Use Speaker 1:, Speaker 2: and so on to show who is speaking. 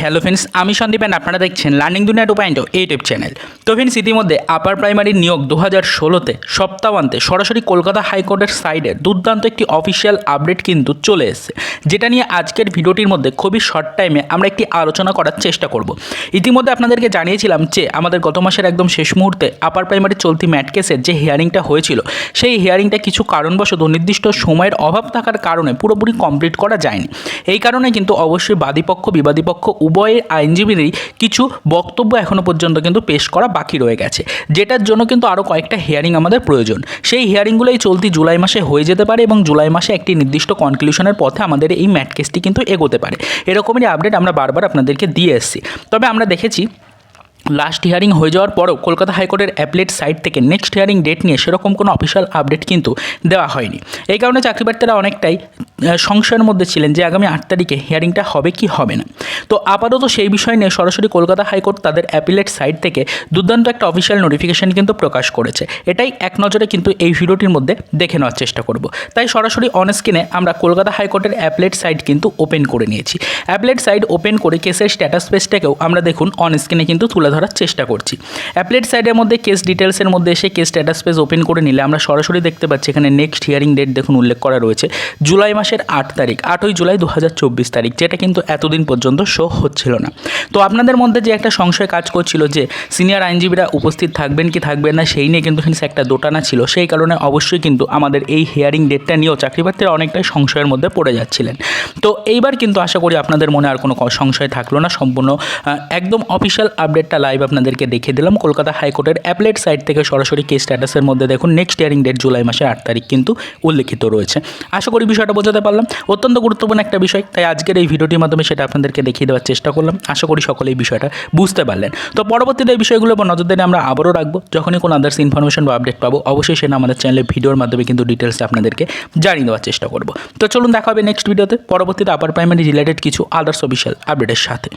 Speaker 1: Hello friends আমি Sandeep and আপনারা দেখছেন learning Duniya two point YouTube channel তো ফ্রেন্ডস ইতিমধ্যে আপার প্রাইমারি নিয়োগ দু হাজার ষোলোতে, সপ্তাহান্তে সরাসরি কলকাতা হাইকোর্টের সাইডে দুর্দান্ত একটি অফিসিয়াল আপডেট কিন্তু চলে এসেছে, যেটা নিয়ে আজকের ভিডিওটির মধ্যে খুবই শর্ট টাইমে আমরা একটি আলোচনা করার চেষ্টা করব। ইতিমধ্যে আপনাদেরকে জানিয়েছিলাম যে আমাদের গত মাসের একদম শেষ মুহূর্তে আপার প্রাইমারি চলতি ম্যাট কেসের যে হিয়ারিংটা হয়েছিল, সেই হিয়ারিংটা কিছু কারণবশত নির্দিষ্ট সময়ের অভাব থাকার কারণে পুরোপুরি কমপ্লিট করা যায়নি। এই কারণে কিন্তু অবশ্যই বাদীপক্ষ বিবাদীপক্ষ উভয়ের আইনজীবীরই কিছু বক্তব্য এখনও পর্যন্ত কিন্তু পেশ করা বাকি রয়ে গেছে, যেটার জন্য কিন্তু আরও কয়েকটা হিয়ারিং আমাদের প্রয়োজন। সেই হিয়ারিংগুলোই চলতি জুলাই মাসে হয়ে যেতে পারে এবং জুলাই মাসে একটি নির্দিষ্ট কনক্লুশনের পথে আমাদের এই ম্যাট কেসটি কিন্তু এগোতে পারে। এরকমই আপডেট আমরা বারবার আপনাদেরকে দিয়ে এসেছি। তবে আমরা দেখেছি লাস্ট হিয়ারিং হয়ে যাওয়ার পরেও কলকাতা হাইকোর্টের অ্যাপলেট সাইট থেকে নেক্সট হিয়ারিং ডেট নিয়ে সেরকম কোনো অফিসিয়াল আপডেট কিন্তু দেওয়া হয়নি। এই কারণে চাকরিপ্রার্থীরা অনেকটাই সংশয়ের মধ্যে ছিলেন যে আগামী আট তারিখে হিয়ারিংটা হবে কি হবে না। তো আপাতত সেই বিষয় নিয়ে সরাসরি কলকাতা হাইকোর্ট তাদের অ্যাপিলেট সাইট থেকে দুর্দান্ত একটা অফিসিয়াল নোটিফিকেশন কিন্তু প্রকাশ করেছে। এটাই এক নজরে কিন্তু এই ভিডিওটির মধ্যে দেখে নেওয়ার চেষ্টা করব। তাই সরাসরি অন স্ক্রিনে আমরা কলকাতা হাইকোর্টের অ্যাপলেট সাইট কিন্তু ওপেন করে নিয়েছি। অ্যাপলেট সাইট ওপেন করে কেসের স্ট্যাটাস পেজটাকেও আমরা দেখুন অন স্ক্রিনে কিন্তু তুলে ধরার চেষ্টা করছি। অ্যাপলেট সাইডের মধ্যে কেস ডিটেলসের মধ্যে এসে কেস স্ট্যাটাস পেজ ওপেন করে নিলে আমরা সরাসরি দেখতে পাচ্ছি এখানে নেক্সট হিয়ারিং ডেট দেখুন উল্লেখ করা রয়েছে, জুলাই মাসের আট তারিখ, আটই জুলাই দু হাজার চব্বিশ তারিখ, যেটা কিন্তু এতদিন পর্যন্ত শো হচ্ছিল না। তো আপনাদের মধ্যে যে একটা সংশয় কাজ করছিল যে সিনিয়র আইনজীবীরা উপস্থিত থাকবেন কি থাকবেন না, সেই নিয়ে কিন্তু কিন্তু একটা দোটানা ছিল, সেই কারণে অবশ্যই কিন্তু আমাদের এই হিয়ারিং ডেটটা নিয়েও চাকরিপ্রার্থীরা অনেকটাই সংশয়ের মধ্যে পড়ে যাচ্ছিলেন। তো এইবার কিন্তু আশা করি আপনাদের মনে আর কোনো সংশয় থাকল না, সম্পূর্ণ একদম অফিসিয়াল আপডেটটা লাইভ আপনাদেরকে দেখিয়ে দিলাম। কলকাতা হাইকোর্টের অ্যাপলেট সাইট থেকে সরাসরি কেস স্ট্যাটাসের মধ্যে দেখুন নেক্সট হিয়ারিং ডেট জুলাই মাসের আট তারিখ কিন্তু উল্লেখিত রয়েছে। আশা করি বিষয়টা বোঝাতে পারলাম। অত্যন্ত গুরুত্বপূর্ণ একটা বিষয়, তাই আজকের এই ভিডিওটির মাধ্যমে সেটা আপনাদেরকে দেখিয়ে দেওয়ার চেষ্টা করলাম। আশা করি সকলে এই বিষয়টা বুঝতে পারলেন। তো পরবর্তীতে এই বিষয়গুলোর উপর নজর দিলে আমরা আবারও রাখব। যখনই কোনো আদার্স ইনফরমেশন বা আপডেট পাবো, অবশ্যই সেটা আমাদের চ্যানেলে ভিডিওর মাধ্যমে কিন্তু ডিটেলস আপনাদেরকে জানিয়ে দেওয়ার চেষ্টা করব। তো চলুন দেখা হবে নেক্সট ভিডিওতে পরবর্তীতে আপার প্রাইমারি রিলেটেড কিছু আদার্স অফিসিয়াল আপডেটের সাথে।